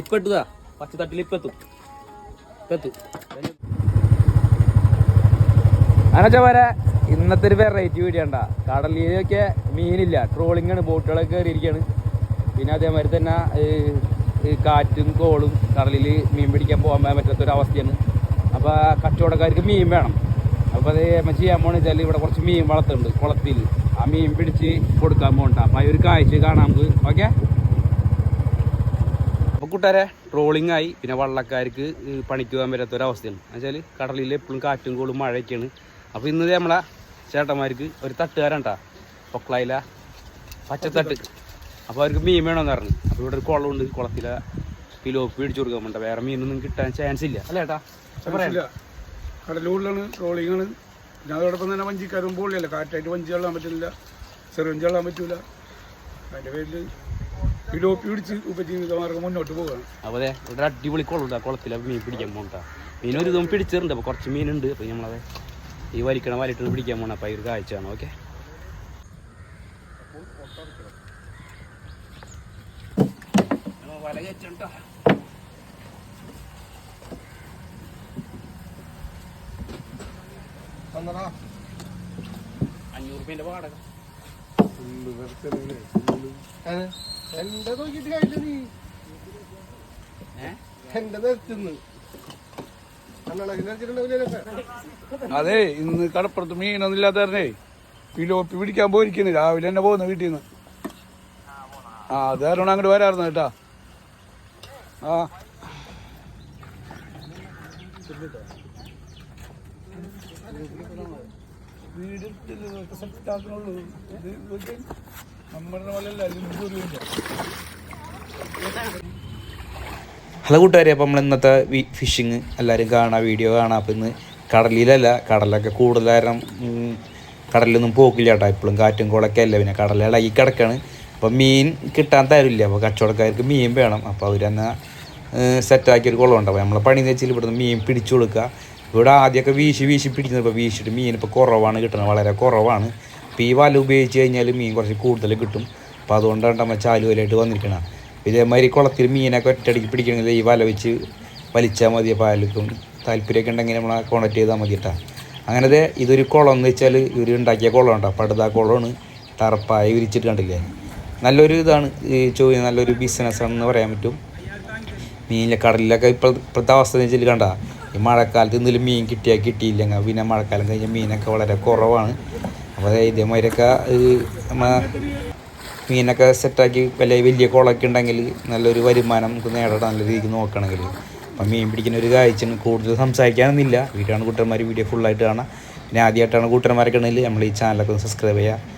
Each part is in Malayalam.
ഇപ്പൊ ഇട്ടുതാ. പച്ച തട്ടിൽ ഇപ്പൊ എത്തും. ഇപ്പൊ എത്തും. അങ്ങനെ വരെ ഇന്നത്തെ ഒരു വെറൈറ്റി വീഡിയോ ഉണ്ടാ കടലിലൊക്കെ മീനില്ല. ട്രോളിംഗ് ആണ് ബോട്ടുകളൊക്കെ കയറിയിരിക്കുകയാണ് പിന്നെ അതേമാതിരി തന്നെ കാറ്റും കോളും കടലിൽ മീൻ പിടിക്കാൻ പോകാൻ പറ്റാത്ത ഒരു അവസ്ഥയാണ്. അപ്പോൾ കച്ചവടക്കാർക്ക് മീൻ വേണം. അപ്പോൾ അത് നമ്മൾ ചെയ്യാൻ പോകണമെന്ന് വെച്ചാൽ ഇവിടെ കുറച്ച് മീൻ വളർത്തുന്നുണ്ട് കുളത്തിൽ. ആ മീൻ പിടിച്ച് കൊടുക്കാൻ പോകണ്ട. അപ്പോൾ ഒരു കാഴ്ച കാണാം നമുക്ക്. ഓക്കെ? അപ്പോൾ കൂട്ടുകാരെ ട്രോളിംഗ് ആയി. പിന്നെ വള്ളക്കാർക്ക് പണിക്ക് പോകാൻ പറ്റാത്ത ഒരു അവസ്ഥയാണ് എന്നുവെച്ചാൽ കടലിൽ എപ്പോഴും കാറ്റും കോളും മഴയൊക്കെയാണ്. അപ്പോൾ ഇന്നത് നമ്മളെ ചേട്ടന്മാർക്ക് ഒരു തട്ടുകാരണ്ടാ പൊക്കളയില. പച്ചത്തട്ട്. അപ്പോൾ അവർക്ക് മീൻ വേണമെന്ന് പറഞ്ഞു. അപ്പോൾ ഇവിടെ ഒരു കുളമുണ്ട് കുളത്തിലെ പിലോപ്പ് പിടിച്ചു കൊടുക്കാൻ വേണ്ട വേറെ മീനൊന്നും കിട്ടാൻ ചാൻസ് ഇല്ല. അല്ലേ ഏട്ടാ? കടലൂരിലാണ് ട്രോളിങ്ങാണ് പിന്നെ അതോടൊപ്പം തന്നെ വഞ്ചിക്കാരും പോളിയല്ല? കാറ്റായിട്ട് വഞ്ചി കള്ളാൻ പറ്റില്ല ചെറുവഞ്ചി വഞ്ചി കൊള്ളാൻ പറ്റൂല. അതിന്റെ പേരിൽ പിലോപ്പ് പിടിച്ച് ഉപജീവിതമാർഗം മുന്നോട്ട് പോവുകയാണ്. അപ്പോൾ അതെ ഇവിടെ അടിപൊളി കുളമുണ്ട്. ആ കുളത്തിലെ മീൻ പിടിക്കാൻ പോകണ്ട മീൻ ഒരു ഇതും പിടിച്ചിട്ടുണ്ട്. അപ്പോൾ കുറച്ച് മീനുണ്ട്. അപ്പോൾ നമ്മളത് ഈ വലിക്കണ വലിട്ട് പിടിക്കാൻ പോകണം അപ്പോൾ ഈ ഒരു കാഴ്ചയാണ്. ഓക്കെ? വല കയറ്റണ്ട അഞ്ഞൂറ് റുപ്യന്റെ വാടക. എന്റെ നീ. ഏ എന്റെ നിർത്തുന്നു അതെ ഇന്ന് കടപ്പുറത്ത് മീനൊന്നും ഇല്ലാത്തവരനെ പിലോപ്പി പിടിക്കാൻ പോയിരിക്കുന്നു. രാവിലെ തന്നെ പോകുന്നു വീട്ടിൽ നിന്ന് ആ അത് കാരണം അങ്ങോട്ട് വരാറുന്നു കേട്ടാ. ഹലോ കൂട്ടുകാരെ അപ്പോൾ നമ്മൾ ഇന്നത്തെ ഫിഷിങ് എല്ലാവരും കാണാം വീഡിയോ കാണാം. അപ്പോൾ ഇന്ന് കടലിലല്ല കടലൊക്കെ കൂടുതൽ കടലിലൊന്നും പോക്കില്ല കേട്ടോ. ഇപ്പോഴും കാറ്റും കുളക്കല്ല പിന്നെ കടൽ ഇളകി കിടക്കാണ്. അപ്പോൾ മീൻ കിട്ടാൻ തരില്ല. അപ്പോൾ കച്ചവടക്കാർക്ക് മീൻ വേണം. അപ്പോൾ അവർ തന്നെ സെറ്റാക്കിയൊരു കുളമുണ്ട്. അപ്പോൾ നമ്മളെ പണി എന്ന് വെച്ചാൽ ഇവിടുന്ന് മീൻ പിടിച്ചു കൊടുക്കുക. ഇവിടെ ആദ്യമൊക്കെ വീശി വീശി പിടിക്കുന്നത് ഇപ്പോൾ വീശിയിട്ട് മീൻ ഇപ്പോൾ കുറവാണ് കിട്ടുന്നത് വളരെ കുറവാണ്. അപ്പോൾ ഈ വല ഉപയോഗിച്ച് കഴിഞ്ഞാൽ മീൻ കുറച്ച് കൂടുതൽ കിട്ടും. അപ്പോൾ അതുകൊണ്ടാണ് നമ്മൾ ചാലുവലായിട്ട് വന്നിരിക്കണം ഇതേമാതിരി കുളത്തിൽ മീനൊക്കെ ഒറ്റയടിക്ക് പിടിക്കണമെങ്കിൽ ഈ വല വെച്ച് വലിച്ചാൽ മതി. അപ്പോൾ അതിലേക്കും താല്പര്യമൊക്കെ ഉണ്ടെങ്കിൽ നമ്മളെ കോൺടാക്ട് ചെയ്താൽ മതി കേട്ടോ. അങ്ങനത്തെ ഇതൊരു കുളം എന്ന് വെച്ചാൽ ഇവർ ഉണ്ടാക്കിയ കുളം ഉണ്ടോ പടുത കുളമാണ് ടർപ്പായി വിരിച്ചിട്ട് കണ്ടില്ലേ? നല്ലൊരു ഇതാണ് ഈ ചോദ്യം നല്ലൊരു ബിസിനസ്സാണെന്ന് പറയാൻ പറ്റും. മീനിലെ കടലിലൊക്കെ ഇപ്പോൾ ഇപ്പോഴത്തെ അവസ്ഥ എന്ന് വെച്ചാൽ കണ്ട ഈ മഴക്കാലത്ത് എന്തെങ്കിലും മീൻ കിട്ടിയാൽ കിട്ടിയില്ലെങ്കിൽ പിന്നെ മഴക്കാലം കഴിഞ്ഞാൽ മീനൊക്കെ വളരെ കുറവാണ്. അപ്പോൾ ഇതേമാതിരിയൊക്കെ മീനൊക്കെ സെറ്റാക്കി വലിയ വലിയ കുളമൊക്കെ ഉണ്ടെങ്കിൽ നല്ലൊരു വരുമാനം നമുക്ക് നേടാൻ നല്ല രീതിക്ക് നോക്കണമെങ്കിൽ. അപ്പം മീൻ പിടിക്കുന്ന ഒരു കാഴ്ചയാണ് കൂടുതൽ സംസാരിക്കാനൊന്നുമില്ല. വീട്ടിലാണ് കൂട്ടന്മാർ വീഡിയോ ഫുള്ളായിട്ട് കാണാം. പിന്നെ ആദ്യമായിട്ടാണ് കൂട്ടന്മാരൊക്കെ ഉണ്ടെങ്കിൽ നമ്മൾ ഈ ചാനലൊക്കെ ഒന്ന് സബ്സ്ക്രൈബ് ചെയ്യുക.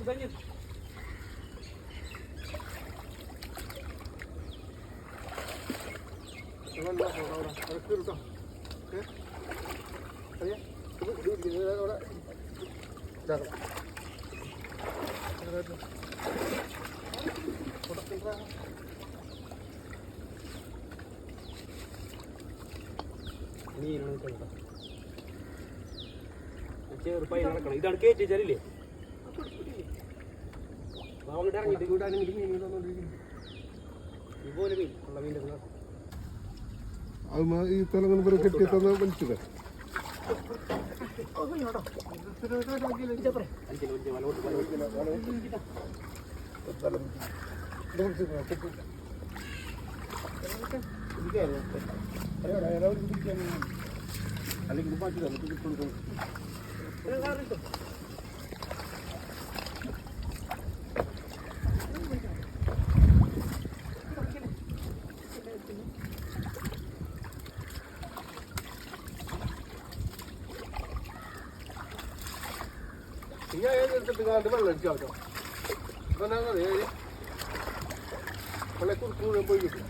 പോവാം അങ്ങോട്ട് പോലെ കഴിഞ്ഞു കഴിഞ്ഞു ചെറുപ്പായി നടക്കണം ഇതാണ് കയറ്റി വെച്ചാലില്ലേ? അങ്ങോട്ട് ഇറങ്ങിയിട്ട് അത് മ- ഈ തെലങ്കാന തന്നെ കെട്ടിയെത്തന്നെ മനസ്സിലായി ഞാൻ എടുത്തിട്ട് കാണ്ട് വെള്ളം അടിച്ചാൽ കേട്ടോ വെള്ളം കുറിച്ച് മുഴുവൻ പോയി കിട്ടും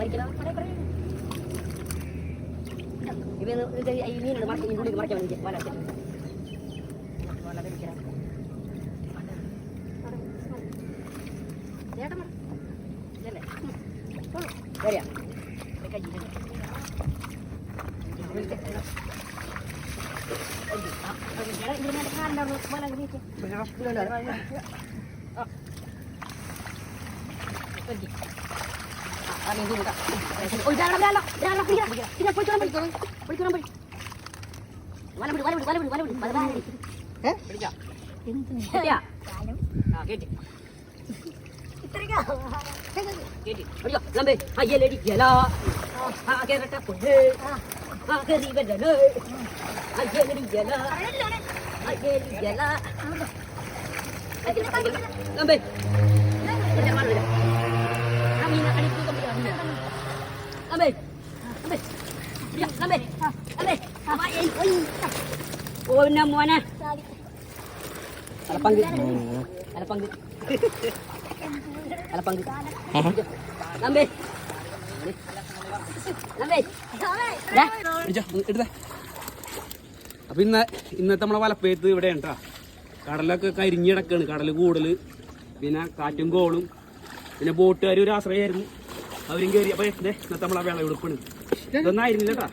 Baiklah, mari pergi. ഇവ ഈ മീനുണ്ട് മറക്കി ഇതിനുള്ളിൽ മറക്കാൻ വേണ്ടി വല വല വലിക്കണം ചേട്ടൻ അപ്പൊ ഇന്ന ഇന്നത്തെ നമ്മളെ വലപ്പേത്ത് ഇവിടെ ഉണ്ടാ കടലൊക്കെ കരിഞ്ഞിടക്കാണ് കടൽ കൂടുതൽ പിന്നെ കാറ്റും കോളും. പിന്നെ ബോട്ടുകാർ ഒരു ആശ്രയമായിരുന്നു അവരും കയറി അപ്പൊ ഇതേ ഇന്നത്തെ നമ്മളെ വേള എടുപ്പാണ് ഇതൊന്നായിരുന്നില്ല കേട്ടാ.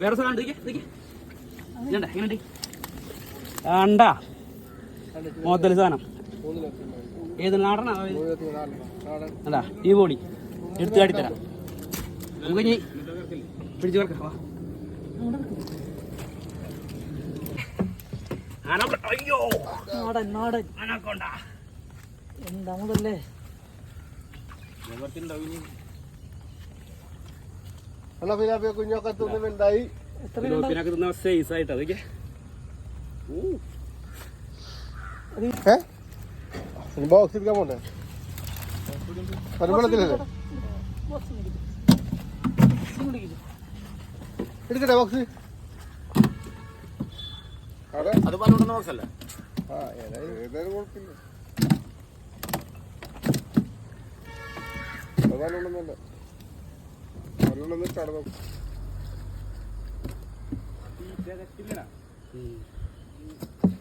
വേറെ സ്ഥലം ഇതണ്ട എങ്ങനെ കണ്ടാ. മോത്തൽ സാധനം. ഏത് നാടനാ? അല്ല ഈ ബോഡി. എടുത്തു കാട്ടിത്തരാം നമുക്ക് ഇനി പിടിച്ചു കിടക്കാം അയ്യോ. നാടൻ നാടൻ. അനക്കൊണ്ട എന്താണതല്ലേ അല്ല പിന്നെ കുഞ്ഞൊക്കെ തിന്നുന്നുണ്ടായി ഫിലോപ്പിനൊക്കെ തിന്ന സൈസ് ആയിട്ട് അതൊക്കെ ബോക്സ് എടുക്കാൻ പോണ്ടേ? പരിമളത്തിലല്ലേ എടുക്കട്ടെ ബോക്സ് അത്. പറഞ്ഞുകൊണ്ടുന്ന ബോക്സല്ല ആ ഏതായാലും കുഴപ്പമില്ല. കടന്നു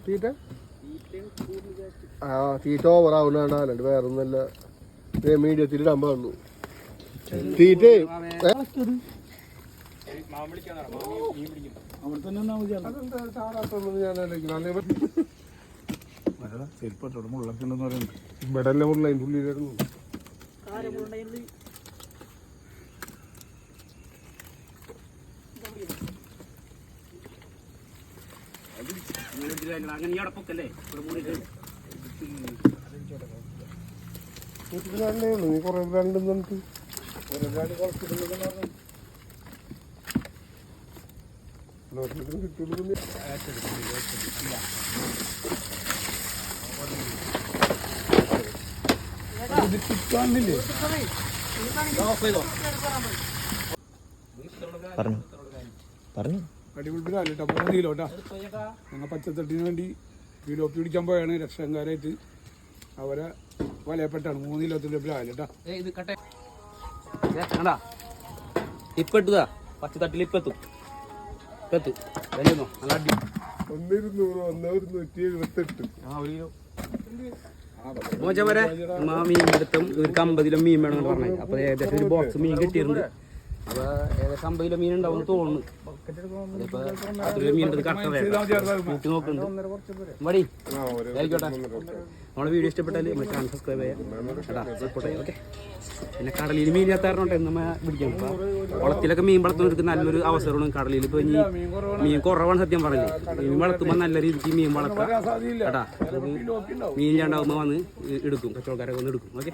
തീറ്റ? ആ തീറ്റ ഓവറാവുന്നതാണ് അല്ലാണ്ട് വേറെ ഒന്നല്ല മീഡിയത്തിൽ ഇടാൻ പാടുള്ളൂ തീറ്റ. അവിടെ തന്നെ നിന്നാ നീ കുറേ പറഞ്ഞു. പറഞ്ഞു. അടിപൊളി കേട്ടോ മൂന്ന് കിലോ കേട്ടോ ഞങ്ങൾ പച്ചത്തട്ടിന് വേണ്ടി കിലോ പിടിക്കാൻ പോയാണ് രക്ഷകാരായിട്ട് അവരെ വലയപ്പെട്ടാണ്. മൂന്ന് കട്ടെ. കണ്ടാ? ഇപ്പൊ എത്തുതാ പച്ചത്തട്ടിൽ ഇപ്പൊ എത്തും. ഇപ്പൊ എത്തും. നല്ല അടി. ഒന്ന് ഇരുന്നൂറ് ഒന്ന് ഒരുന്നൂറ്റി എഴുപത്തെട്ട് മോശവരെ മീൻ എടുത്തും ഒരു അമ്പത് കിലോ മീൻ വേണമെന്ന് പറഞ്ഞു. അപ്പൊ ഏകദേശം ഒരു ബോക്സ് മീൻ കിട്ടിയിട്ടുണ്ട്. അപ്പൊ ഏകദേശം അമ്പത് കിലോ മീൻ ഉണ്ടാവും തോന്നുന്നു. നമ്മളെ വീഡിയോ ഇഷ്ടപ്പെട്ടാൽ നമ്മൾ ചാനൽ സബ്സ്ക്രൈബ് ചെയ്യാം. സപ്പോർട്ട് ചെയ്യാം ഓക്കെ പിന്നെ കടലിൽ മീൻ ചേർത്താറുണ്ട് നമ്മ പിടിക്കണം കുളത്തിലൊക്കെ മീൻ വളർത്തുന്നവർക്ക് നല്ലൊരു അവസരമാണ് കടലിൽ ഇപ്പൊ ഇനി മീൻ കുറവാണ്. സത്യം പറഞ്ഞു മീൻ വളർത്തുമ്പോൾ നല്ല രീതിക്ക് മീൻ വളർത്താം. കേട്ടാ മീൻ ചാണ്ടാവുമ്പോ വന്ന് എടുക്കും. കച്ചവടക്കാരൊക്കെ വന്ന് എടുക്കും ഓക്കെ